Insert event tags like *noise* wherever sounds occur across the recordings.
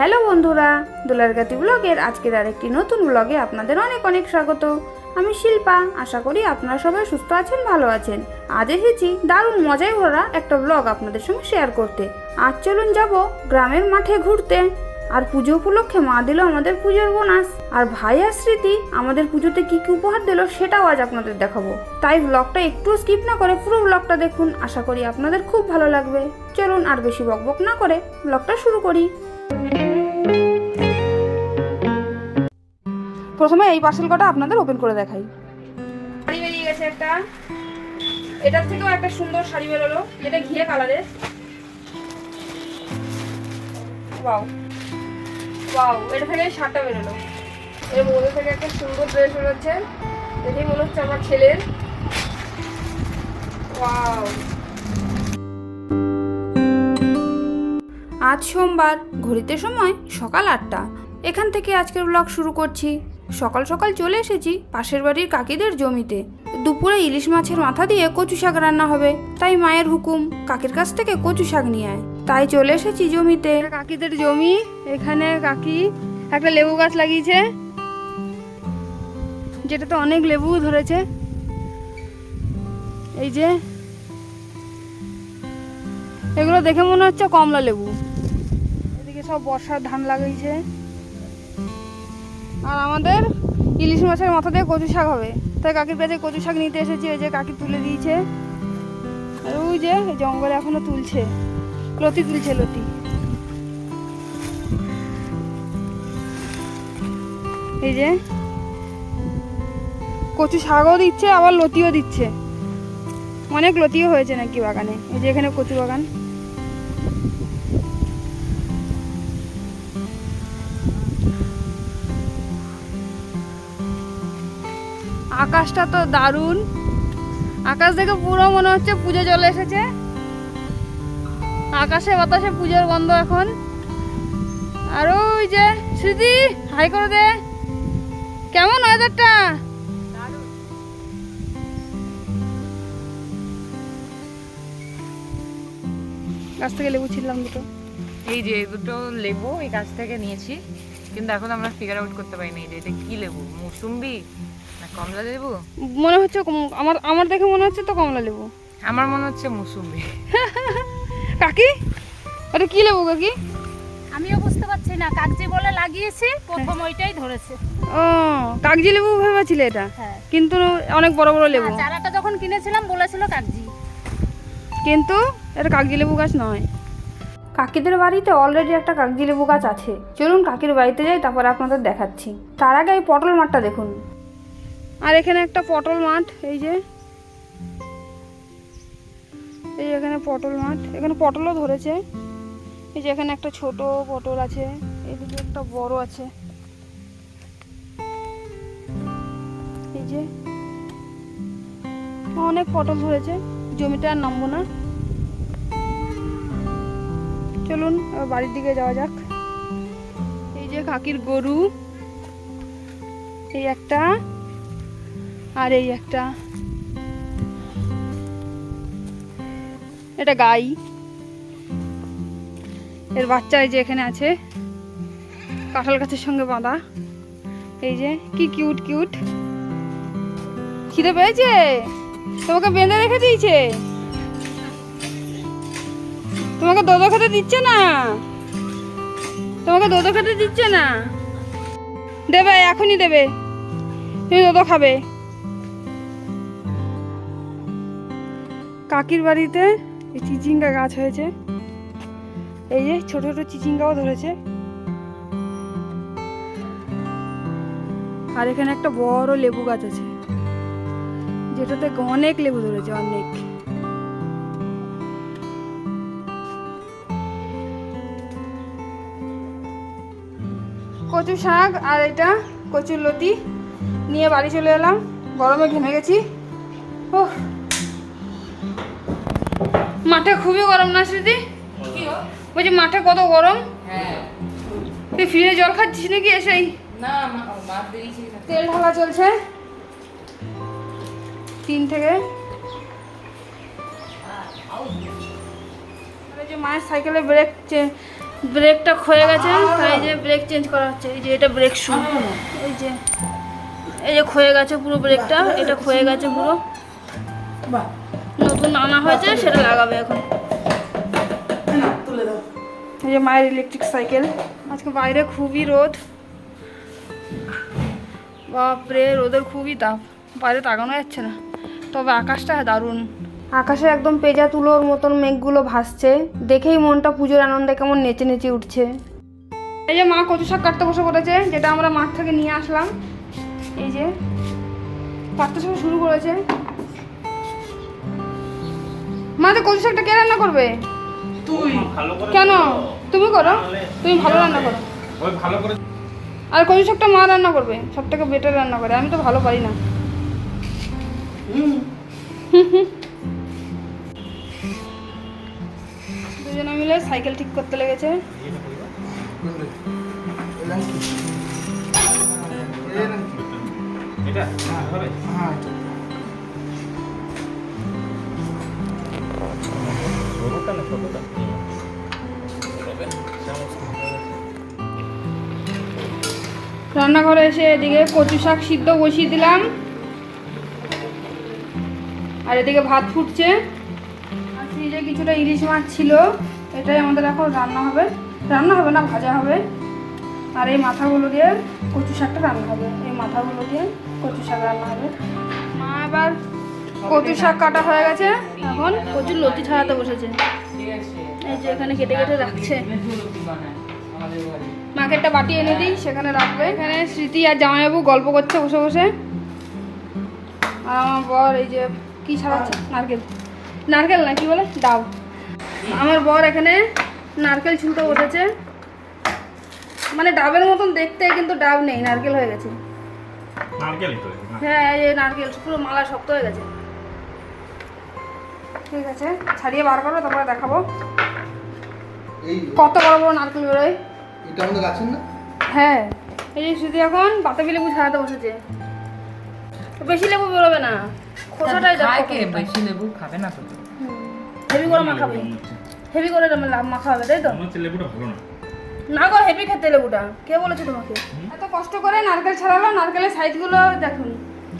Hello বন্ধুরা দুলারগাতি ব্লগের আজকের আরেকটি নতুন ব্লগে আপনাদের অনেক অনেক স্বাগত। আমি শিল্পা, আশা করি আপনারা সবাই সুস্থ আছেন, ভালো আছেন। আজ এসেছি দারুণ মজায় ভরা একটা ব্লগ আপনাদের সঙ্গে শেয়ার করতে। আজ চলুন যাব গ্রামের মাঠে ঘুরতে। আর পুজো উপলক্ষে মা দিল আমাদের পুজোর বোনাস। আর ভাই আর স্মৃতি আমাদের পুজোতে কি কি উপহার দিল সেটাও আজ আপনাদের দেখাবো। তাই ব্লগটা একটু স্কিপ না করে পুরো ব্লগটা দেখুন। আশা করি আপনাদের খুব ভালো লাগবে। চলুন আর বেশি বকবক না করে ব্লগটা শুরু করি। প্রথমে এই পার্সেল কটা আপনাদের ওপেন করে দেখাই। শাড়ি বেরিয়ে গেছে একটা। এটার থেকেও একটা সুন্দর শাড়ি বেরোলো, যেটা ঘিয়ে কালারের ওয়াও ওয়াও এটা থেকে শার্টটা বেরোলো। এর মধ্যে থেকে একটা সুন্দর ড্রেস বেরোচ্ছে। দেখেই মনে হচ্ছে আমার ছেলের। ওয়াও আজ সোমবার, ঘড়িতে সময় সকাল আটটা। এখান থেকে আজকের ব্লগ শুরু করছি। সকাল সকাল চলে এসেছি পাশের বাড়ির কাকিদের জমিতে। দুপুরে ইলিশ মাছের মাথা দিয়ে কচু শাক রান্না হবে। তাই মায়ের হুকুম, কাকির কাছ থেকে কচু শাক নিয়ে আয়। তাই চলে এসেছি জমিতে। কাকিদের জমি, এখানে কাকি একটা লেবু গাছ লাগিয়েছে। যেটাতে অনেক লেবু ধরেছে। এই যে, এগুলো দেখে মনে হচ্ছে কমলা লেবু। সব বর্ষার ধান লাগাইছে আর আমাদের ইলিশ মাছের মাথা দিয়ে কচু শাক হবে। তাই কাকির কাছে কচু শাক নিতে এসেছি ওই যে কাকি তুলে দিয়েছে। আর ওই যে জঙ্গলে এখনও তুলছে, লতি তুলছে, লতি। এই যে কচু শাকও দিচ্ছে, আবার লতিও দিচ্ছে। অনেক লতিও হয়েছে নাকি বাগানে? এই যে এখানে কচু বাগান। আকাশটা তো দারুণ। আকাশ দেখে পুরো মনে হচ্ছে পুজো চলে এসেছে। আকাশে বাতাসে পুজোর গন্ধ এখন। আর ওই যে স্মৃতি, হাই করে দে। কেমন ওয়েদারটা গাছ থেকে লেবু ছিলাম দুটো। এই যে দুটো লেবু এই গাছ থেকে নিয়েছি। কিন্তু এখন আমরা ফিগার আউট করতে পারিনি যে এটা কি লেবু, মুসুম্বি? কমলা লেবু? মনে হচ্ছে আমার আমার দেখে মনে হচ্ছে তো কমলা লেবু। আমার মনে হচ্ছে মুসুম্বি। কাকি? ওটা কি লেবু কাকি? আমিও বুঝতে পারছি না। কাগজি বলে লাগিয়েছি প্রথম ওইটাই ধরেছে। ও কাগজি লেবু ভেবেছিলে এটা? হ্যাঁ। কিন্তু অনেক বড় বড় লেবু। আর চারাটা যখন কিনেছিলাম বলেছিল কাগজি কিন্তু এটা কাগজি লেবু গাছ নয়। কাকিদের বাড়িতে অলরেডি একটা কাগজি লেবু গাছ আছে। চলুন কাকির বাড়িতে যাই তারপরে আপনাদের দেখাচ্ছি। তার আগে এই পটল মাঠটা দেখুন। আর এখানে একটা পটল মাঠ, এই যে। এই এখানে পটল মাঠ, এখানে পটলও ধরেছে। এই যে এখানে একটা ছোট পটল আছে, এদিকে একটা বড় আছে। এই যে। অনেক পটল ধরেছে, জমিটা আর নামবো না। চলুন বাড়ির দিকে যাওয়া যাক। এই যে কাকির গরু, এই একটা। আর এই একটা। এটা গাই। এর বাচ্চা এই যে এখানে আছে। কাঁঠাল গাছের সঙ্গে বাঁধা। এই যে, কি কিউট কিউট খিদে পেয়েছে? তোমাকে বেঁধে রেখে দিয়েছে? তোমাকে দোদো খেতে দিচ্ছে না? তোমাকে দোদো খেতে দিচ্ছে না? দেবে, এখনই দেবে। তুমি দোদো খাবে। কাকির বাড়িতে এই চিচিঙ্গা গাছ হয়েছে। এই যে ছোট ছোট চিচিঙ্গাও ধরেছে। আর এখানে একটা বড় লেবু গাছ আছে। যেটাতে অনেক লেবু ধরেছে, অনেক। কচু শাক আর এটা কচুর লতি নিয়ে বাড়ি চলে এলাম। গরমে ঘেমে গেছি। ও মাঠে খুবই গরম না স্মৃতি? বলছি মাঠে কত গরম? হ্যাঁ। তুই ফ্রিজে জল খাচ্ছিস নাকি এসেই? তেল ঢালা চলছে। তিন থেকে। যে মায়ের সাইকেলে ব্রেক ব্রেকটা ক্ষয়ে গেছে তাই যে ব্রেক চেঞ্জ করা হচ্ছে। এই যে এটা ব্রেক শু এই যে এই যে ক্ষয়ে গেছে পুরো ব্রেকটা এটা ক্ষয়ে গেছে পুরো। নতুন আনা হয়েছে সেটা লাগাবে এখন। এই যে মায়ের ইলেকট্রিক সাইকেল আজকে বাইরে খুবই রোদ। বাপরে রোদের খুবই তাপ। বাইরে তাকানো যাচ্ছে না। তবে আকাশটা দারুণ। আকাশে একদম পেজা তুলোর মতন মেঘগুলো ভাসছে। দেখেই মনটা পুজোর আনন্দে কেমন নেচে নেচে উঠছে। এই যে মা কচু শাক কাটতে বসে পড়েছে যেটা আমরা মাঠ থেকে নিয়ে আসলাম। এই যে কাটতে সময় শুরু করেছে। মা তো কচু শাকটা কে রান্না করবে? তুই। কেন? তুমি করো। তুমি ভালো রান্না করো। ওই ভালো করে আর কচু শাকটা মা রান্না করবে? সব থেকে বেটার রান্না করে। আমি তো ভালো পারি না। *laughs* দুজনে মিলে সাইকেল ঠিক করতে লেগেছে। এটা? হবে রান্নাঘরে এসে এদিকে কচু শাক সিদ্ধ বসিয়ে দিলাম। আর এদিকে ভাত ফুটছে। আর ফ্রিজে কিছুটা ইলিশ মাছ ছিল, এটাই আমাদের এখন রান্না হবে। রান্না হবে না, ভাজা হবে। আর এই মাথাগুলো দিয়ে কচু শাকটা রান্না হবে। এই মাথাগুলো দিয়ে কচু শাক রান্না হবে। মা এবার কচু শাক কাটা হয়ে গেছে। এখন কচুর লতি ছাড়াতে বসেছে। এই যে এখানে কেটে কেটে রাখছে। মাকে একটা বাটি এনে দিই সেখানে রাখবে। এখানে স্মৃতি আর জামাইবাবু গল্প করছে বসে বসে। আর আমার বর এই যে কি ছাড়াচ্ছে নারকেল। নারকেল না কি বলে? ডাব। আমার বর এখানে নারকেল ছুলতে বসেছে। মানে ডাবের মতন দেখতে কিন্তু ডাব নেই নারকেল হয়ে গেছে। নারকেল হ্যাঁ এই নারকেল পুরো মালা শক্ত হয়ে গেছে। ঠিক আছে। ছাড়িয়ে বার করো তারপরে দেখাবো। কত বড় বড় নারকেল বেরোয়। এটা আমাদের গাছের না? হ্যাঁ। এই যে শুধু এখন বাতাবি লেবু ছাড়াতে বসেছে। বেশি লেবু বেরোবে না। খোসাটাই খায় কে? বেশি লেবু খাবে না তো। হেভি করে মাখাবে। হেভি করে লাভ মাখা হবে তাই তো? লেবুটা ভালো না। না গো হেভি খেতে লেবুটা। কে বলেছে তোমাকে? এত কষ্ট করে নারকেল ছাড়ালো নারকেলের সাইজগুলো দেখুন।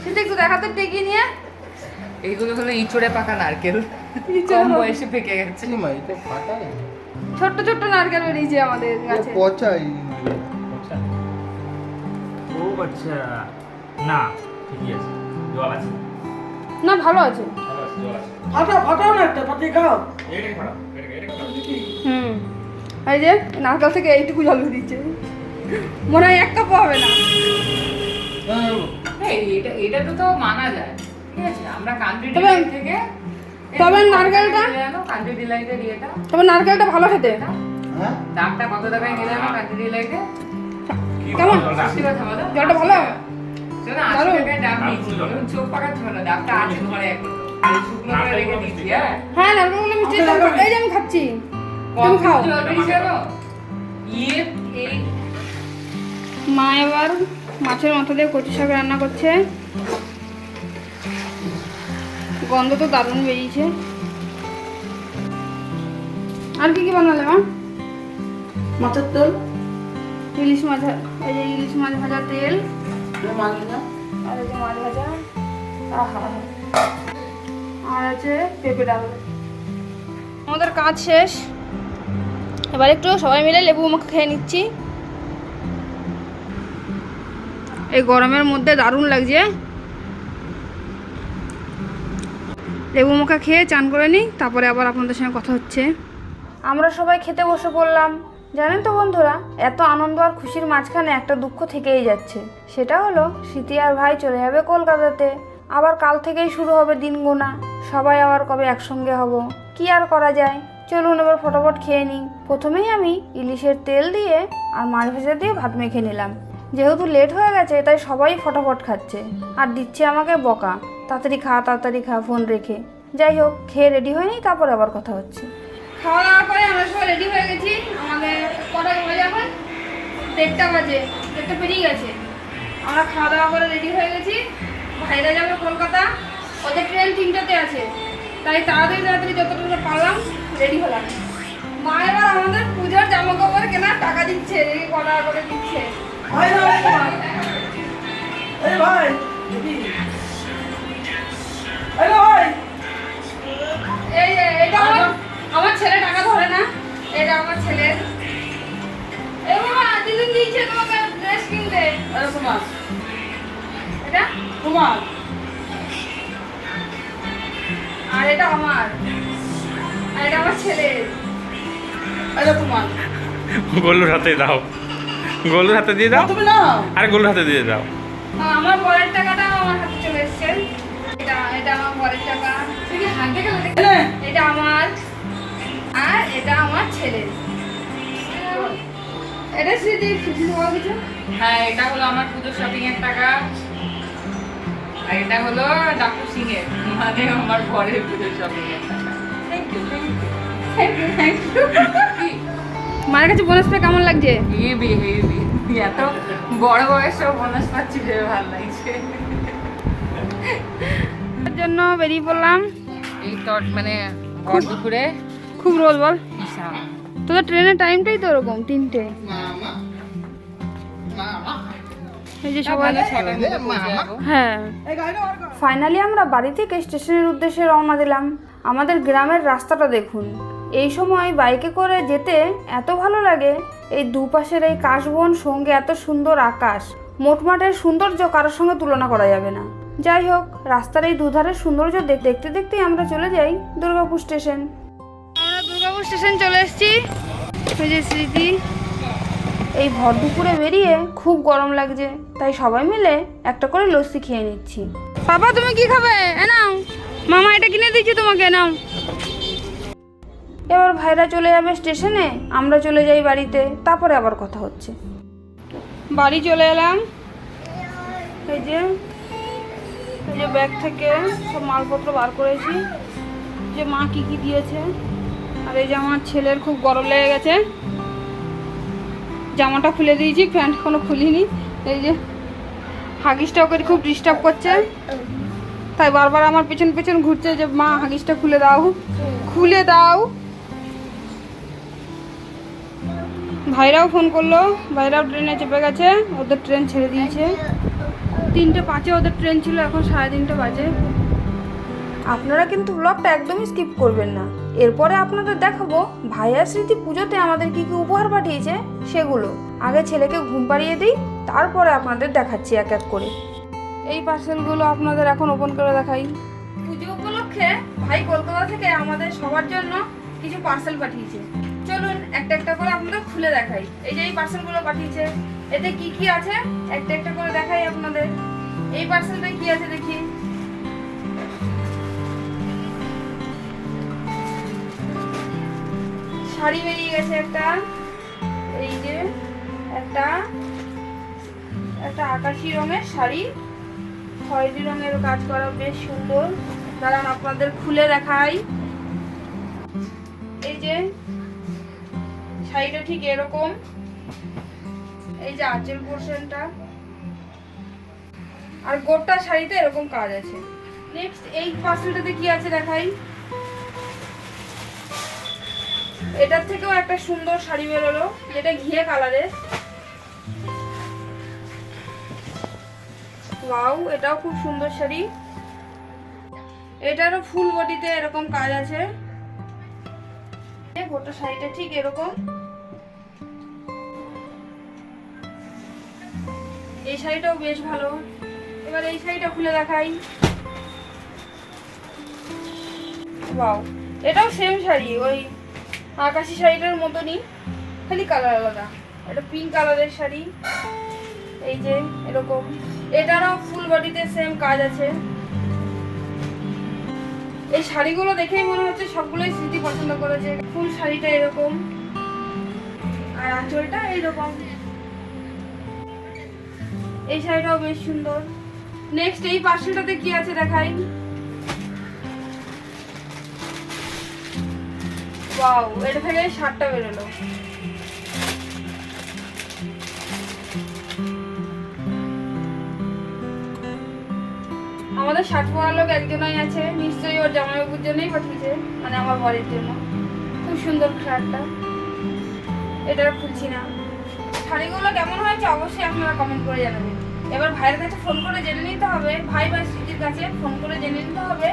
সেটা একটু দেখাতে টেকিয়ে নিয়ে। এইগুলো হলো ইঁচড়ে পাকা নারকেল। কম বয়সে পেকে গেছে। চিনিমা এটা ফাটা ছোট্ট ছোট্ট নারকেল বেরিয়েছে আমাদের গাছে। পচা এই আচ্ছা ও আচ্ছা। না ঠিকই আছে। জল আছে। না ভালো আছে। ফাটা ফাটাও না একটা ফাটিয়ে খাও। হুম। এই যে নারকেল থেকে এইটুকু জল দিচ্ছে মনে হয় এক কাপও হবে না। এটা এটা তো তো মানা যায়। ঠিক আছে আমরা কান্ট্রি থেকে তবে নারকেলটা- কান্ট্রি ডিলাইটের ইয়েটা তবে নারকেলটা ভালো খেতে। হ্যাঁ? দামটা কত টাকায় নিলে কান্ট্রি ডিলাইটে। কেমন? জলটা? ভালো? না হ্যাঁ। হ্যাঁ আচ্ছা, দাম এই আমি খাচ্ছি। তুমি খাও? ইয়ে মা এবার মাছের মাথা দিয়ে কচু শাক রান্না করছে। গন্ধ তো দারুণ বেরিয়েছে। আর কি কি বানালে মা? মাছের তেল। ইলিশ মাছ এই যে ইলিশ মাছ ভাজা তেল। মাছ ভাজা আর এই যে মাছ ভাজা। আহা। আর আছে পেঁপে ডাল। আমাদের কাজ শেষ। এবার একটু সবাই মিলে লেবু মাখা খেয়ে নিচ্ছি। এই গরমের মধ্যে দারুণ লাগছে। লেবু মাখা খেয়ে চান করে নিই, তারপরে আবার আপনাদের সঙ্গে কথা হচ্ছে। আমরা সবাই খেতে বসে পড়লাম। জানেন তো বন্ধুরা, এত আনন্দ আর খুশির মাঝখানে একটা দুঃখ থেকেই যাচ্ছে। সেটা হলো, স্মৃতি আর ভাই চলে যাবে কলকাতাতে। আবার কাল থেকেই শুরু হবে দিন গোনা সবাই আবার কবে একসঙ্গে হব? কি আর করা যায়? চলুন এবার ফটাফট খেয়ে নিই। প্রথমেই আমি ইলিশের তেল দিয়ে আর মাছ ভেজা দিয়ে ভাত মেখে নিলাম। যেহেতু লেট হয়ে গেছে, তাই সবাই ফটাফট খাচ্ছে। আর দিচ্ছে আমাকে বকা। তাড়াতাড়ি খা তাড়াতাড়ি খা ফোন রেখে। যাই হোক খেয়ে রেডি হয়নি তারপর আবার কথা হচ্ছে। খাওয়া দাওয়া করে আমরা সবাই রেডি হয়ে গেছি। আমাদের কটা বাজে এখন? দেড়টা বাজে দেড়টা পেরিয়ে গেছে। আমরা খাওয়া দাওয়া করে রেডি হয়ে গেছি। ভাইরা যাবে কলকাতা। ওদের ট্রেন তিনটাতে আছে। তাই তাড়াতাড়ি তাড়াতাড়ি যতটুকু পারলাম রেডি হলাম। মা এবার আমাদের পুজোর জামা কাপড় কেনার টাকা দিচ্ছে দেখি ক টাকা করে দিচ্ছে। ভাই ভাই এই ভাই। এই না ভাই এই এই- এটা আমার আমার ছেলে টাকা ধরে না। এটা আমার ছেলের এই বাবা দিদি দিয়েছে তোমাকে ড্রেস কিনতে। এটা তোমার এটা? তোমার আর এটা আমার। আর এটা আমার ছেলের এটা তোমার গোলুর হাতে দাও। গোলুর হাতে দিয়ে দাও? তুমি না আরে গোলুর হাতে দিয়ে দাও। আমার বরের টাকাটা আমার হাতে চলে এসছে। এটা এটা আমার বরের টাকা। এটা আমার। আর এটা আমার ছেলের। এটা স্মৃতি স্মৃতি কিছু? হ্যাঁ এটা হলো আমার পুজোর শপিং এর টাকা। আর এটা হলো ডাক্তার সিং এর মানে আমার ঘরের পুজোর শপিং এর টাকা। Thank you thank you thank you thank you মায়ের কাছে বোনাস পেয়ে কেমন লাগছে? হেভি হেভি এত বড় বয়সেও বোনাস পাচ্ছি ভালো লাগছে। জন্য বেরিয়ে পড়লাম। এই তো মানে ভর দুপুরে। খুব রোদ বল। তোদের ট্রেনের টাইমটাই তো ওরকম তিনটে। এই যে সবাই যাব। হ্যাঁ। ফাইনালি আমরা বাড়ি থেকে স্টেশনের উদ্দেশ্যে রওনা দিলাম। আমাদের গ্রামের রাস্তাটা দেখুন। এই সময় বাইকে করে যেতে এত ভালো লাগে। এই দুপাশের এই কাশবন সঙ্গে এত সুন্দর আকাশ। মোটমাটের সৌন্দর্য কারোর সঙ্গে তুলনা করা যাবে না। যাই হোক রাস্তার এই দুধারের সৌন্দর্য দেখ- দেখতে দেখতেই আমরা চলে যাই দুর্গাপুর স্টেশন। আমরা দুর্গাপুর স্টেশন চলে এসেছি। স্মৃতি। এই ভর দুপুরে বেরিয়ে খুব গরম লাগছে তাই সবাই মিলে একটা করে লস্যি খেয়ে নিচ্ছি। বাবা তুমি কি খাবে? এ নাও মামা এটা কিনে দিচ্ছি তোমাকে নাও এবার ভাইরা চলে যাবে স্টেশনে আমরা চলে যাই বাড়িতে তারপরে আবার কথা হচ্ছে। বাড়ি চলে এলাম। এই যে যে ব্যাগ থেকে সব মালপত্র বার করেছি। যে মা কি কি দিয়েছে। আর এই যে আমার ছেলের খুব গরম লেগে গেছে। জামাটা খুলে দিয়েছি, প্যান্ট কোনো খুলিনি। এই যে হাগিসটা ওকে খুব ডিস্টার্ব করছে। তাই বারবার আমার পেছন পেছন ঘুরছে যে, মা, হাগিসটা খুলে দাও। খুলে দাও। ভাইরাও ফোন করল। ভাইরাও ট্রেনে চেপে গেছে। ওদের ট্রেন ছেড়ে দিয়েছে। তিনটে পাঁচে ওদের ট্রেন ছিল এখন সাড়ে তিনটে বাজে। আপনারা কিন্তু ব্লগটা একদমই স্কিপ করবেন না। এরপরে আপনাদের দেখাবো ভাইয়া স্মৃতি পুজোতে আমাদের কি কি উপহার পাঠিয়েছে সেগুলো। আগে ছেলেকে ঘুম পাড়িয়ে দিই তারপরে আপনাদের দেখাচ্ছি এক এক করে। এই পার্সেলগুলো আপনাদের এখন ওপেন করে দেখাই। পুজো উপলক্ষে ভাই কলকাতা থেকে আমাদের সবার জন্য কিছু পার্সেল পাঠিয়েছে। চলুন, একটা একটা করে আপনাদের খুলে দেখাই। এই যে এই পার্সেলগুলো পাঠিয়েছে, এতে কি কি আছে? একটা একটা করে দেখাই আপনাদের। এই পার্সেলটা কি আছে দেখি? শাড়ি বেরিয়ে গেছে একটা, এই যে একটা একটা আকাশি রঙের শাড়ি। খয়েরি রঙের কাজ করা বেশ সুন্দর। দাঁড়ান, আপনাদের খুলে দেখাই। এই যে শাড়িটা ঠিক এরকম। এই যে আঁচল পোর্শনটা। আর গোটা শাড়িতে এরকম কাজ আছে। নেক্সট এই পার্সেলটাতে কি আছে দেখাই? এটার থেকেও একটা সুন্দর শাড়ি বেরোলো, যেটা ঘিয়ে কালারের। ওয়াও এটাও খুব সুন্দর শাড়ি। এটারও ফুল বডিতে এরকম কাজ আছে। গোটা শাড়িটা ঠিক এরকম। এই শাড়িটাও বেশ ভালো। এবার এই শাড়িটা খুলে দেখাই। ওয়াও এটাও সেম শাড়ি, ওই আকাশি শাড়িটার মতনই, খালি কালার আলাদা। এটা পিঙ্ক কালারের শাড়ি। এই যে, এরকম। এটারও ফুল বডিতে সেম কাজ আছে। এই শাড়িগুলো দেখেই মনে হচ্ছে সবগুলোই স্মৃতি পছন্দ করেছে। ফুল শাড়িটা এরকম। আর আঁচলটা এইরকম। এই শাড়িটাও বেশ সুন্দর। নেক্সট এই পার্সেলটাতে কি আছে দেখাই? ওয়াও এটা থেকে শার্টটা বেরোলো। আমাদের শার্ট পরা লোক একজনই আছে, নিশ্চয়ই ওর জামাইবাবুর জন্যই পাঠিয়েছে মানে আমার বরের জন্য। খুব সুন্দর শার্টটা। এটা খুলছি না। শাড়িগুলো কেমন হয়েছে অবশ্যই আপনারা কমেন্ট করে জানাবেন। এবার ভাইয়ের কাছে ফোন করে জেনে নিতে হবে, ভাই বা স্মৃতির কাছে ফোন করে জেনে নিতে হবে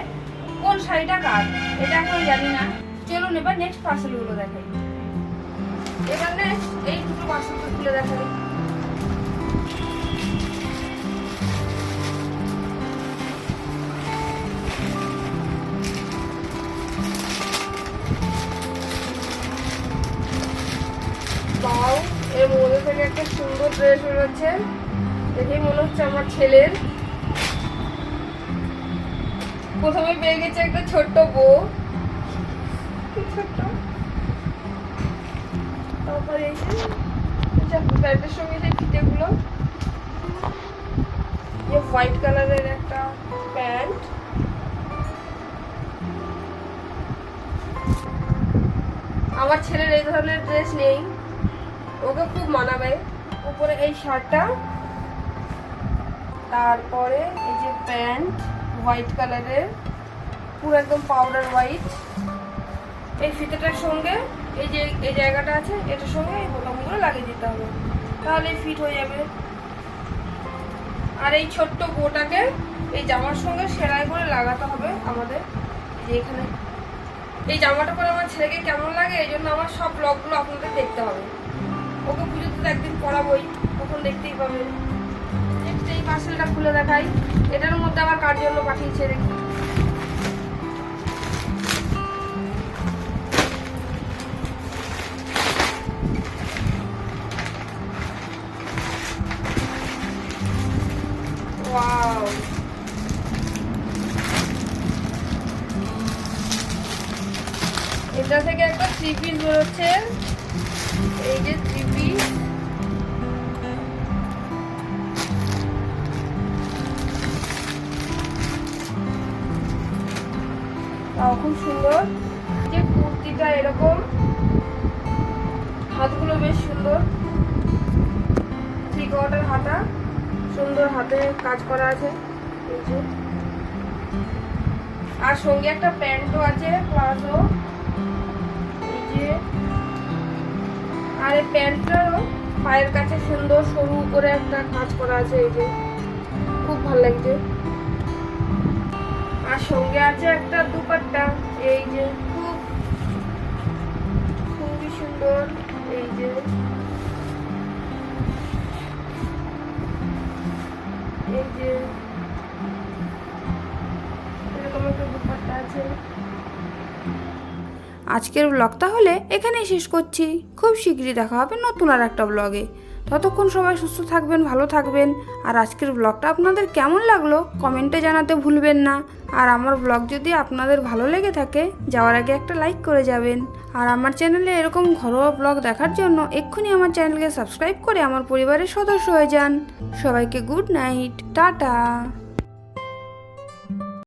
কোন শাড়িটা কার, এটা এখন জানি না। চলুন এবার নেক্সট পার্সেলগুলো দেখাই। এবার নেক্সট এই দুটো পার্সেলটা খুলে দেখাই। বাউ এর মধ্যে থেকে একটা সুন্দর ড্রেস বেরোচ্ছে। দেখেই মনে হচ্ছে আমার ছেলের। প্রথমে পেয়ে গেছে একটা ছোট্ট বউ। ছোট্ট? তারপরে যে হোয়াইট কালারের একটা প্যান্ট। আমার ছেলের এই ধরনের ড্রেস নেই। ওকে খুব মানাবে। উপরে এই শার্টটা। তারপরে এই যে প্যান্ট, হোয়াইট কালারের, পুরো একদম পাউডার হোয়াইট। এই ফিতেটার সঙ্গে এই যে, এই জায়গাটা আছে, এটার সঙ্গে এই বোতামগুলো লাগিয়ে দিতে হবে। তাহলে ফিট হয়ে যাবে। আর এই ছোট্ট বোটাকে এই জামার সঙ্গে সেলাই করে লাগাতে হবে আমাদের। যে এখানে। এই জামাটা পরে আমার ছেলেকে কেমন লাগে, এই জন্য আমার সব ব্লগগুলো আপনাদের দেখতে হবে। ওকে পুজোতে তো একদিন পড়াবোই তখন দেখতেই পাবেন পার্সেলটা খুলে দেখাই। এটার মধ্যে আবার কার জন্য পাঠিয়েছে দেখি। হাতগুলো বেশ সুন্দর। থ্রি হাতা। সুন্দর হাতে কাজ করা আছে। আর সঙ্গে একটা প্যান্টও আছে, প্লাজো। আর এই প্যান্টটারও পায়ের কাছে সুন্দর সরু করে একটা কাজ করা আছে, এই যে। খুব ভালো লাগছে। আর সঙ্গে আছে একটা দুপাট্টা, এই যে। খুব খুবই সুন্দর। আজকের ব্লগ তাহলে এখানেই শেষ করছি। খুব শীঘ্রই দেখা হবে নতুন আর একটা ব্লগে ততক্ষণ সবাই সুস্থ থাকবেন, ভালো থাকবেন। আর আজকের ব্লগটা আপনাদের কেমন লাগল কমেন্টে জানাতে ভুলবেন না। আর আমার ব্লগ যদি আপনাদের ভালো লেগে থাকে, যাওয়ার আগে একটা লাইক করে যাবেন। আর আমার চ্যানেলে এরকম ঘরোয়া ব্লগ দেখার জন্য এক্ষুনি আমার চ্যানেলকে সাবস্ক্রাইব করে আমার পরিবারের সদস্য হয়ে যান। সবাইকে গুড নাইট টাটা।